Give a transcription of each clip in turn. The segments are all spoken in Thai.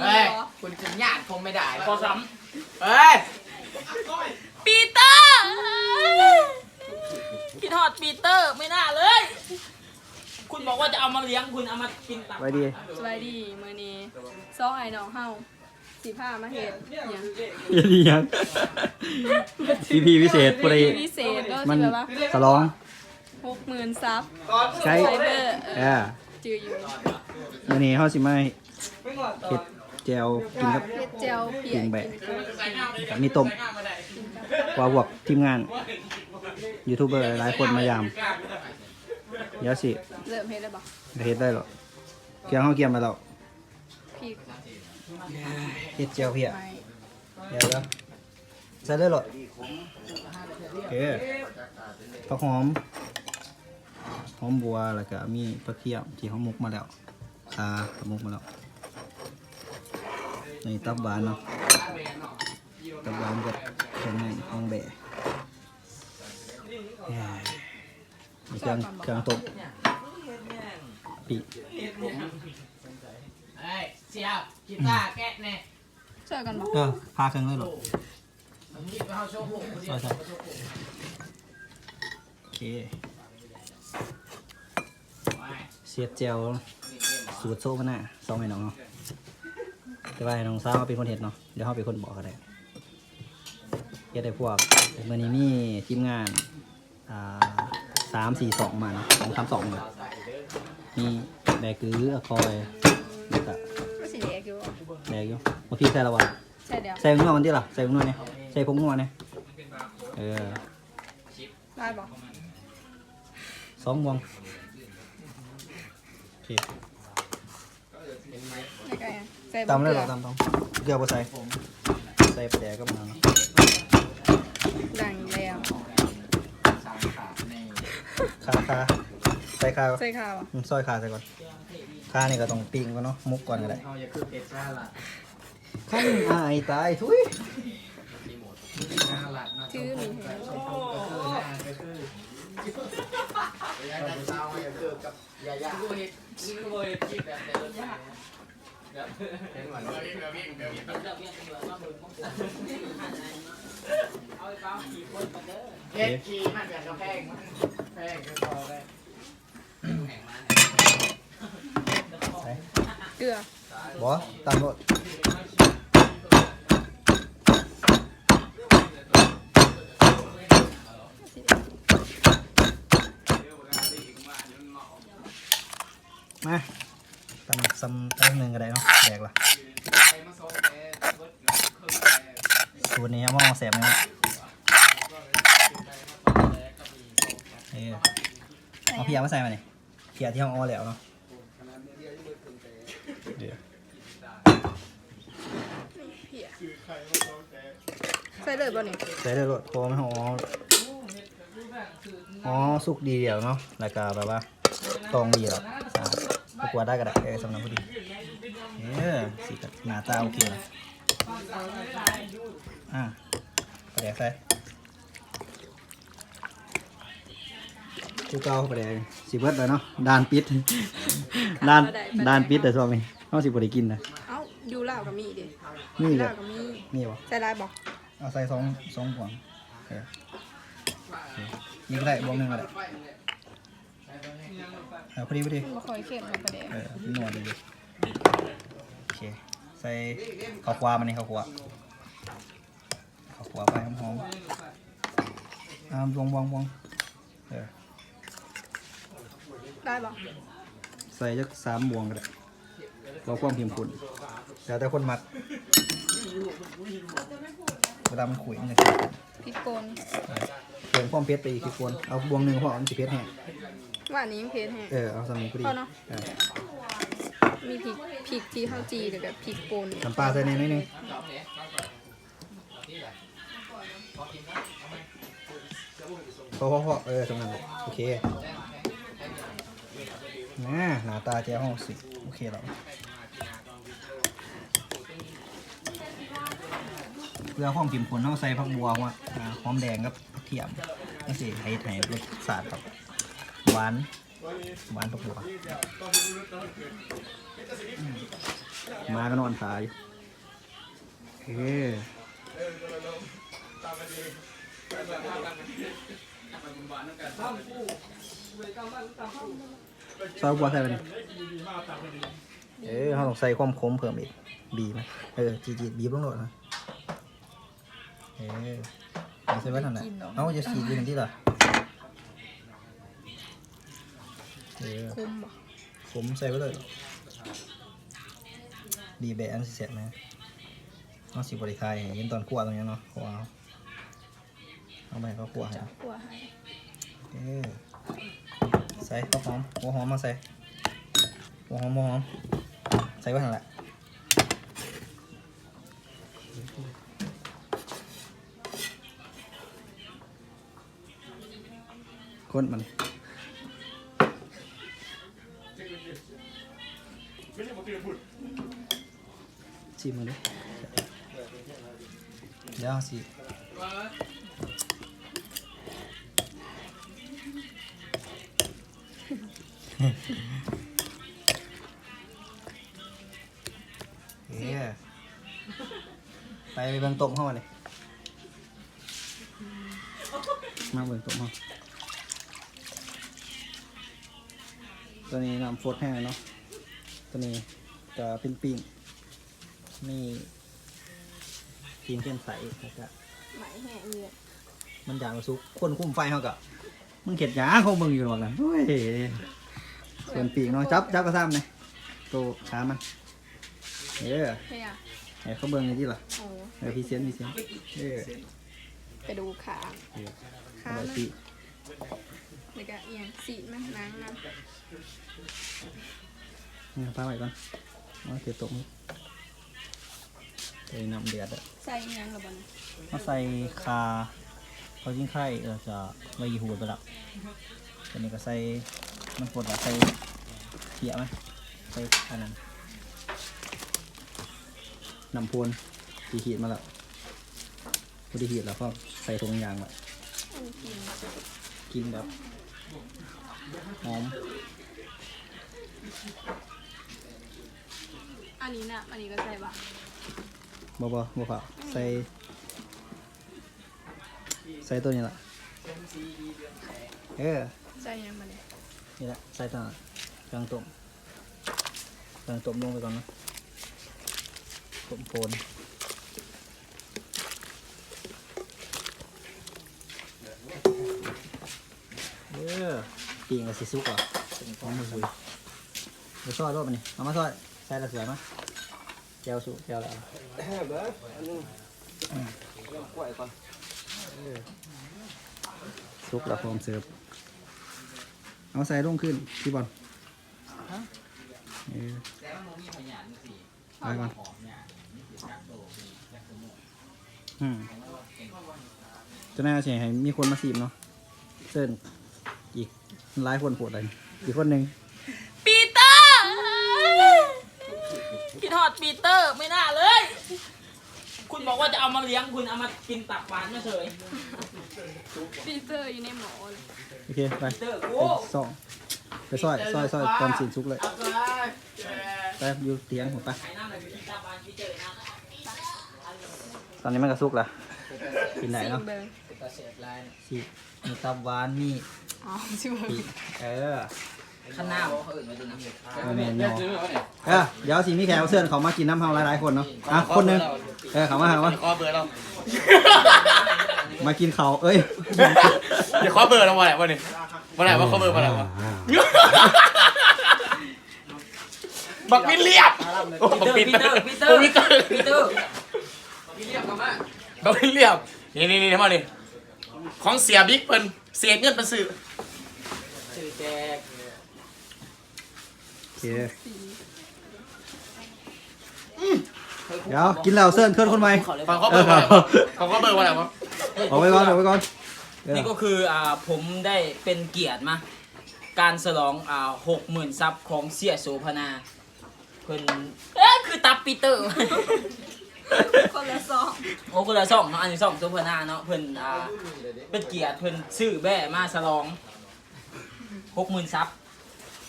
เฮ้ย คุณจะญาติคงไม่ได้พอซ้เฮ้ย ปีเตอร์พี่ทอดปีเตอร์ไม่น่าเลย คุณบอกว่าจะเอามาเลี้ยงคุณเอามากินตับไว้ดีสบายดีมื้อนี้ซองไอ้น้องเฮาสิพามาเฮ็ดหยังอย่าดีครับพีพีพิเศษผู้ใดพิเศษก็มัสินแบบว่าสลอง 60,000ซับใช้ไซเบอร์เออจืออยู่ วันนี้เฮาสิมา เฮ็ดแจวกินกับเฮ็ดเจลเปียปิ้กงแบะกินกับกับมีต้มกว่าพวกทีมงานยูทูบเบอร์หลายคนมายามเดี๋ยวสิเริ่มเฮ็ดได้บ่เฮ็ดได้หรอเกี่ยงเฮาเกี่ยมไปแล้วพริกเฮ็ดแจวเพียไม้เดี๋ยวเดี๋ยวใส่เลยเหรอโอเคผักหอมหอมบัวแล้วก็มีผักเคี่ยวที่เขามุกมาแล้วคาเขามุกมาแล้ว นี่ตับหวานเนาะตับหวานกับเครื่องในของแบะแหม่มีเครื่องเครื่องต้มปีเฮ้ยเสียวกีตาร์แกะแน่ช่วยกันบ่เออพาเครื่องเลยเหรอผมหยิบไปเอาโชว์ผมคนเดียวใช่ใช่โอเคเสียดเจลสูตรโซ่มาหน้าซองให้น้องเนาะ แต่ว่าให้น้องสาวมาเป็นคนเห็ดเนาะเดี๋ยวเขาเป็นคนบอกก็ได้เฮ็ดได้พวกเมื่อนี้มีทีมงานอ่าสามสี่สองมาเนาะสองสามสองเลยมีแบกืออะคอยแล้วก็ก็สิแดกอยู่แบกอยู่มาพี่ใส่ละวันใช่แล้วใส่ผงนัวมันที่ล่ะใส่ผงนัวเนี่ยใส่ผงนัวเนี่ยเออได้บ่สองวงโอเค ได้ไงอะ ใส่บ่ตำเลยเหรอเกลือตำตำเกลือบ่ใส่ใส่ปลาแดกก็มาเนาะดังแล้วสามขาในคาคาใส่คาก่อนใส่ข้าวอะอืมซอยคาใส่ก่อนคานี่ก็ต้องปิ้งก่อนเนาะมุกก่อนก็ได้เขาอย่าคือเป็ดซ่าละขั้นอายตายทุยหน้าหลัดนะชื่อมีแฮงก็คือหน้าก็คือเราจะเศร้าอย่าคือกับยาย่ากู เห็ดนี่กูเห็ดคิดแบบเดิมเห็นหวานเบียวเบียวเบียวเบียวเฮ็ดขี้มันแบบกระแพงมันแพงก็พอได้ ใส่ เกลือ บ่ตำรถมาตำ ซ้ำตั้งหนึ่งก็ได้เนาะแดกละสูตรนี้เอามาแสบไหมวะเออเอาเพียมาใส่มาเนี่ยเพียที่ห้องอ้อแล้วเนาะเดี๋ยวเพียใส่เลยบ่นี่ใส่ได้รถโคไม่ห้องอ้ออ๋อสุกดีเดียวเนาะแล้วก็แบบว่าตองดีหรอกอ่า ประกวดได้ก็ได้เออสำนักพอดีเออสีกับหน้าตาโอเคนะอะประเดี๋ยวใส่กูเก่าประเดี๋ยวสิเบิดเลยเนาะดานปิดดานดานปิดแต่ช่วงนี้เขาสิบ่ได้กินนะเอ้าอยู่ลาวก็มีดินี่เลลาวยก็มีนี่บ่ใส่ได้บ่เอาใส่สองสองห่วงเออโอเคนี่ก็ได้บวงหนึ่งก็ได้ เอาพอดีพอดีบ่ค่อยเค็มเท่าปลาแดกเออพี่นวดดีโอเคใส่ข้าวความันนี่ข้าวควาข้าวควาไปหอมๆอ่าบวงบวงบวงเออได้บ่ใส่จักสามบวงก็ได้เราความเพียมคุณแล้วแต่คนมักเวลามันขุยมันจะเกิดพริกป่นเพิ่มความเผ็ดไปอีกคือควรเอาบวงหนึ่งพอมันจะเผ็ดแห้ง ว่าอันนี้มันเผ็ดแฮงเออเอาสามีพอดีพอเนอะ เออมีพริกพริกที่ข้าวจีแล้วก็พริกป่นน้ำปลาใส่ในนิดนึงพอพอพอเออตรงนั้นแหละโอเคน่าหน้าตาเจ้าห้องสิโอเคแล้วเพื่อความกิมข้นต้องใส่ผักบัวว่าอ่าหอมแดงกับกระเทียมนี่สิให้ให้รสชาติครับ หวาน หวานผักบัวอืมมาก็นอนขาอยู่เออซอยบัวใส่ไปนี่เออเขาต้องใส่ความขมเพิ่มอีก บีบไหมเออ จีจีบีบลงโหลดนะเออเอาใส่ไว้ทำไหนเอาจะฉีดอยู่ที่ละ เออคุมบ่ผมใส่ไว้เลยบีแบอันสิเสร็จไหมเอาสิบริคายให้เห็นตอนคั่วตรงนี้เนาะคั่วเอาเอาไปให้เขาคั่วให้กลัวให้เออใส่ข้าวหอมหัวหอมมาใส่หัวหอมหัวหอม ใส่ไว้ทันแหละคนมัน ชิมมันดิเดี๋ยวเอาสิเอ้ยไปเบิ่งต้มเข้ามาเลยมาเบิ่งต้มเข้าตัวนี้น้ำฟดแห้งเนาะ ตัวนี้จะเป็นปิ้งนี่ปิ้งเข้มใสแล้วก็ไหมแห้งเลยมันอย่างสุกคนคุมไฟเขากะมึงเข็ดหยาเขามึงอยู่หรอกนะเฮ้ยส่วนปีกเนาะจับจับกระซ้ำเลยตัวขามันเออเฮียให้เขาเบิ่งนี่ที่ล่ะโอ้เออพี่เซนพี่เซนเออกระดูกขาเอาขาไว้มันปีแล้วก็เอียงสีมันหนังมัน เนี่ยพาไว้ก่อนเอาเสียตกมือเอ้ยน้ำเดือดอะใส่อิหยังกับมันมาใส่คาเขายิ่งไข่เออจะไว้ยีหูดไปและตัวนี้ก็ใส่มันปวดอะใส่เขียไหมใส่อันนั้นน้ำพวนตีหีดมาแล้วพอดีหีดแล้วก็ใส่ถุงยางไว้อันกินกินแบบหอม อันนี้นะอันนี้ก็ใส่บะบ่บ่บ่เผาใส่ ใส่ตัวนี้ละเออ ใส่อิหยังมาเนี่ยนี่แหละใส่ตัวกลางต้มกลางต้มลงไปก่อนนะต้มโคนเออปีงกับสิซุกอะหอมมือคุยเดี๋ยวซอยรถมันนี่เอามาซอย ใส่ละสวยมั้ยแก้วสุแก้วแล้วเบิร์ดอันนึงเริ่มกล้วยก่อนซุกแล้วพร้อมเสิร์ฟเอาใส่ลงขึ้นพี่บอลเออแต่ว่ามันมีพยานสิไปก่อนหอมเนี่ยนี่คือกักโตคือกักโตหมดอืมจะน่าเสียให้มีคนมาสีบเนาะเซิร์นอีกหลายคนปวดเลยอีกคนหนึ่ง ปีเตอร์ คิดฮอดปีเตอร์ไม่น่าเลย คุณบอกว่าจะเอามาเลี้ยงคุณเอามากินตับหวานมาเฉยปีเตอร์อยู่ในหมอเลยโอเคไปปีเตอร์ไปโอ้สองไปซอยซอยซอยตอนสินซุกเลยเอาไปไปอยู่เตียงผมไปไอ้นั่นเลยกินตับหวานปีเตอร์นะตอนนี้มันก็ซุกละกินไหนเนาะสิเบิ่งเป็นตาเสียบลายเนี่ยสิมีตับหวานมีอ๋อสิเบิ่งปีกเออ ข้างหน้าบอกเขาอื่นมาดูน้ำเดือดเออแมนยอเออเดี๋ยวสิมีแขกรับเชิญเขามากินน้ำเฮาหลายๆคนเนาะอะคนหนึงเออเขามาเขามาขอเบอร์เรามากินเขาวเอ้ยเดี๋ยวขอเบอร์เราวันไหนวันนี้วันไหนว่าขอเบอร์วันไหนวะบักวินเลียบโอ้บักปีวินเตอร์ปีเตอร์ปีเตอร์ปีเตอร์พี่เรียกกันมาบักวินเลียบนี่นี่นี่มาดิของเสียบิ๊กเพิ่นเสียเงินเป็นสื่อ ชื่อแจกโอ เคเดี๋ยวกินแล้วเซิร์นเคลื่อนคนใหม่ฟังขอเบอร์วันไหนวะฟังขอเบอร์วันไหนวะเอาไว้ก่อนเอาไว้ก่อนเออนี่ก็คืออ่าผมได้เป็นเกียรติมาการฉลองอ่าหกหมื่นซับของเสียโสพนาเพิ่นเอ้ยคือตับปีเตอร์คนละซองโอ้คนละซ่องเนาะอันนี้ซ่องโสพนาเนาะเพิ่นอ่าเป็นเกียรติเพิ่นซื้อแบ่มาฉลองหกหมื่นซับ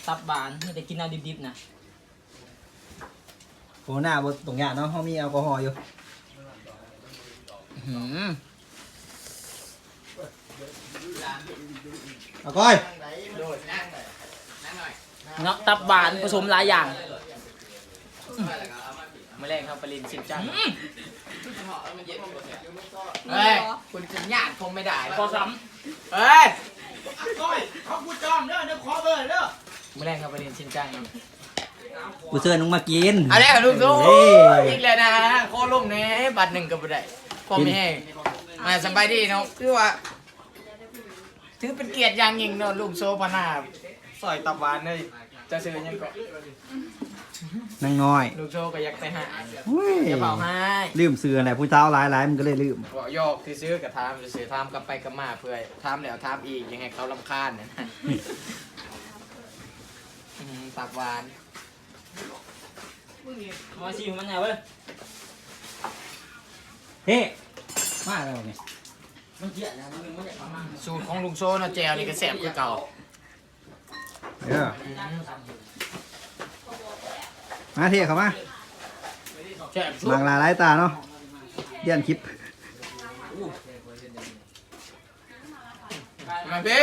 ซับบานนี่แต่กินเอาดิบๆนะโหหน้าบตรงยาเนาะเขามีแอลกอฮอล์อยู่หืมเอาก้อยโดดนั่งหน่อยนั่งหน่อยเนาะตับหวานผสมหลายอย่างมาแรงครับปรินสิบจังอืมเฮ้ยคุณจะญาติคงไม่ได้พอซ้เฮ้ย ก้อยเขาพูดจอมเด้อเด้อขอเบอร์เด้อ มาแรงครับปรินสิบจังกูเชิญมึงมากินอะไรกับลูกสู้เฮ้ยอีกแล้วนะโคลุ่มแน่บัตรหนึ่งก็ไม่ได้พอไม่ให้มาสบายดีเนาะคือว่า ถือเป็นเกียรติอย่างยิ่งเนาะลูกโซพนาซอยตับหวานเลยจะซื้อยังก็นางน้อย ลูกโซก็อยากไปหาเฮ้ยจะเป่าให้ลืมซื้ออะไรผู้เจ้าหลายหลายๆมันก็เลยลืมบอกโยกที่ซื้อกับทามซื้อทามกลับไปกลับมาเพื่อทามแล้วทามอีกยังไงเขาลำคาญเนี่ย นะอืมตับหวานมาชิมมันหน่อยเว้ยเฮ้มาแล้วไงมันเกลียดนะมันไม่ได้ประมาณสูตรของลุงโซนะแจวนี่ก็แซ่บคือเก่าเออมาเท่เข้ามาแซ่บสุดบางลาหลายตาเนาะเลี่ยนคลิปมาพี่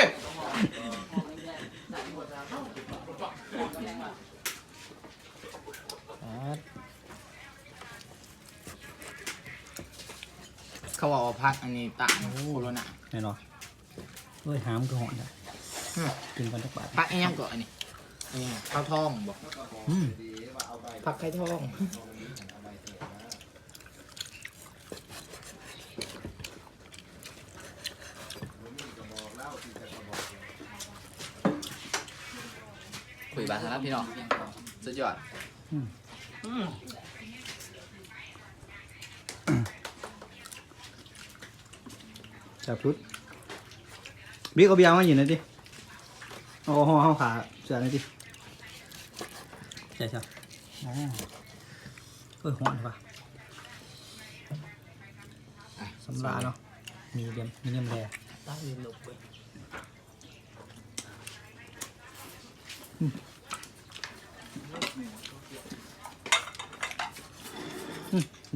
เขาบอกว่าพักอันนี้ต่างโคโรนาแน่นอนเฮ้ยหามก็หอนได้อืมกินกันทุกบาทพักอันยังก่อนอันนี้อันนี้ข้าวทองบอกอืมผักไข่ทอง ยบาสาระพี่น้องสุดยอดจับชุดบิ๊กเอาเบียร์มาอยู่หน่อยดิเอาห่อเข้าขาเสือหน่อยดิใช่ใช่อ๋อเอ้ยหอนป่ะสำราญเนาะมีเดียมมีเดียมแรตั้งยืนหลบเว้ย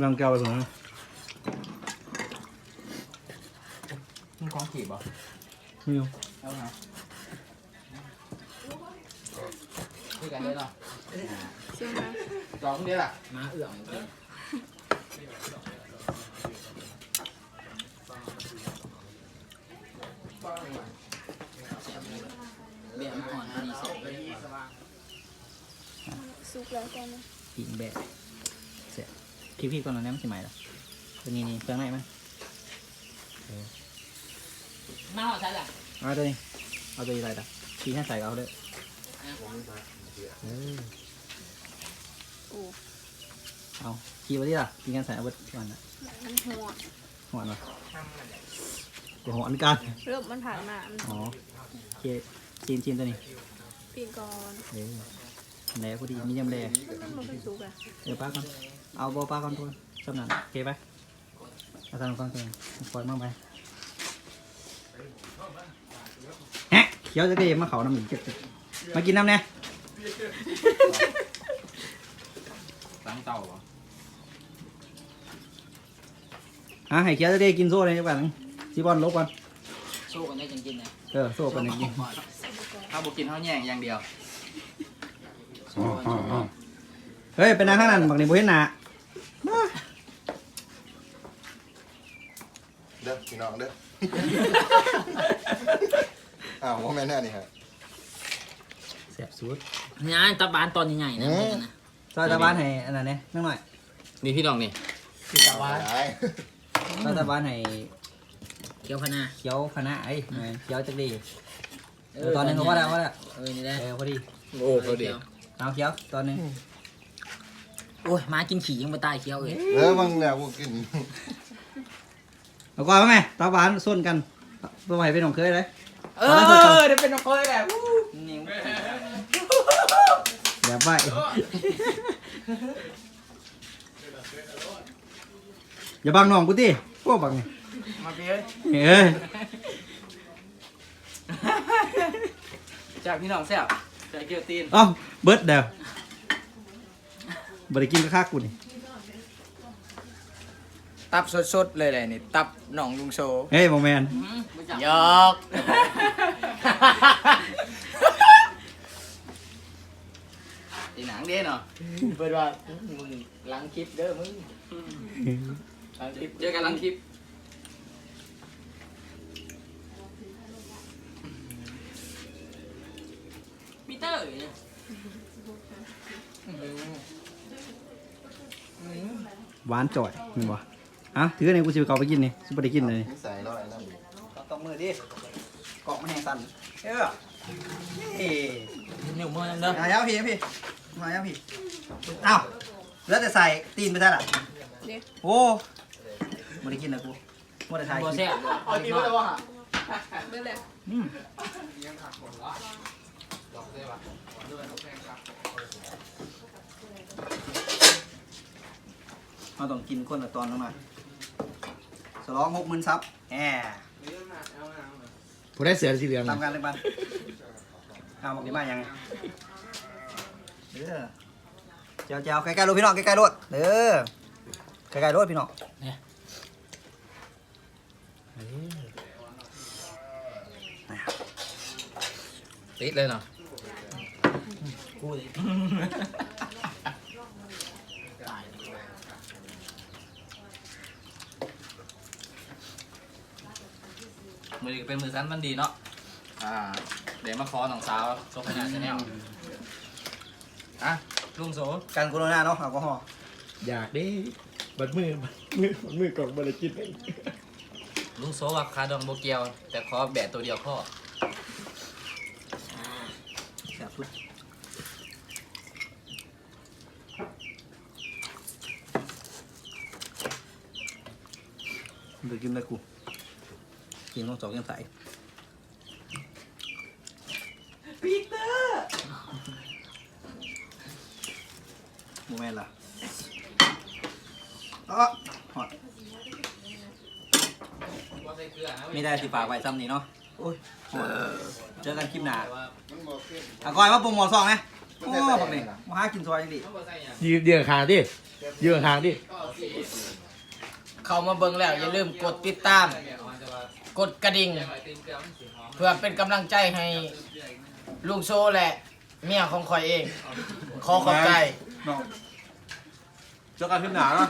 รังแก้วไปผมนะมันของขีบเหรอไม่รู้เอาไงคุยกันเลยเนาะเชื่อไหมสองเดียวล่ะมาเอื้องจริงเบี้ยมันอ่อนพอดีเสร็จสุกแล้วตอนนี้ปีกแบะเสีย คลิปพี่ก่อนหน่อยนะมันจะใหม่ละตัวนี้นี่เครื่องไหนมั้ยมาหอดใช่หรอเอาตัวนี้เอาตัวนี้อะไรล่ะพี่ให้ใส่เอาเลยเออโอ้เอาขี่ไว้ดิล่ะพี่กันใส่เอาไว้ก่อนนะมันหัวหัวหน่อยเดี๋ยวหัวอันกันเริ่มมันผ่านมามันอ๋อโอเคชิมชิมตัวนี้ปีนก่อนเออแหล่พอดีมีเดียมแหล่มันบ่เป็นสุกอะเดี๋ยวป้าก่อน เอาบอป้าก่อนทุนสำนักโอเคไปเอาทำก่อนตัวปล่อยมั่งไปแฮะเขียวจะได้มาเขาน้ำหนึ่งเจ็บมากินน้ำเนี่ยตั้งเตาเหรออะให้เขียวจะได้กินโซ่เลยดีกว่านึงซีบอลลบก่อนสู้กันได้จริงๆนะเออโซ่ก่อนหนึ่งกินถ้าบุกินเท่าแย่งอย่างเดียวเฮ้ยเป็นนางข้างนั้นบักนี่บุเห็นหนา ด้อพี่น้องเด้อ อ้าวว่าแม่นแน่นี่ฮะเสียบสุด งานตะบานตอนใหญ่ๆนะเหมือนกันนะซอยตะบ้านให้อันนั้นเนี่ยนั่งหน่อยนี่พี่น้องนี่พี่ตะวันได้ซอยตะบ้านให้เคี้ยวพะนาเขียวคณะไอ้แม่นเขียวจักดีเออตอนหนึงก็ว่าแล้วว่าแล้วเออนี่ได้เออพอดีโอ้เขาดีเอาเขียวตอนหนึงโอ้ยมากินขี่ยังไม่ตายเคี้ยวเลยเออมึงเนี่ยกูกิน เอาก่อนไหมตาหวานส้นกันตัวใหม่เป็นของเคยเลยเออเดี๋ยวเป็นน้องเคยแหละนิ้วแบบไหวอย่าบังน้องกูติพวกบังนี่มาเพี้ยนเอ้ยจากพี่น้องแซ่บจากเกียวตีนเอ้าเบิร์ดเดี๋ยวบริกินก็ค่ากูนี่ ตับสดๆเลยเลยนี่ตับหนองลุงโซเฮ้ยโมแมนหยอกตีหนังเด้เนาะเปิดว่ามึงหลังคลิปเด้อมึงหลังคลิปเจอกันหลังคลิปปีเตอร์หวานจ่อยมึงวะ อะถือในกูสิไปเกาไปกินนี่สิบได้กินเลยนิสัยเราอะไรนั่นตบมือดิเกาะมันแหงสั่นเออเฮ้ยนิ้วมือนั่นเด้อมาแล้วพี่พี่มาแล้วพี่อ้าวแล้วแต่ใส่ตีนไปได้ล่ะเด็กโอ้บริกินนะกูมัวแต่ถ่ายบ่คลิแซ่ปบเอาตีมาเลยว่าเบิ่งเลยอืมเราต้องกินคนละตอนลงมา สลองหกหมื่นซับแหมผู้ได้เสือสีเหลืองตามกันเลยบ้านเอาบอกดีมากยังเด้อเจ้าเจ้าใกล้ๆรถพี่น้องใกล้ๆรถเด้อใกล้ๆรถพี่น้องติดเลยเนาะกูเมือนี้เป็นมือสั้นมันดีเนาะอ่าเดี๋ยวมาขอน้องสาวโซฟาชาแนลอะลุงโซกันโคโรนาเนาะแอลกอฮอล์อยากดิบัดมือบัดมือบัดมือกล่องบริกินลุงโซว่าคาดองโบเกียว แต่ขอแบะตัวเดียวพ่อแซ่บสุดเดี๋ยวกินเลยกู กินต้องสองยังใส่ปีเตอร์โมเมนต์ล่ะอ๋อหอดไม่ได้สิฝากไว้ซ้ำนี่เนาะโอ้ยหอดเจอกันคลิปหน้ามันบอกขึ้นอะก้อยมาปรุงหมอซองไหมโอ้บักนี่มาหากินซอยจังดิยืนยืนห่างดิยืนห่างดิ เข้ามาเบิ่งแล้ว อย่าลืมกดติดตาม กดกระดิ่ง เพื่อเป็นกำลังใจให้ลุงโซและ เมียของคอยเอง ขอขอบใจน้องเจอกันขึ้นหนาเนาะ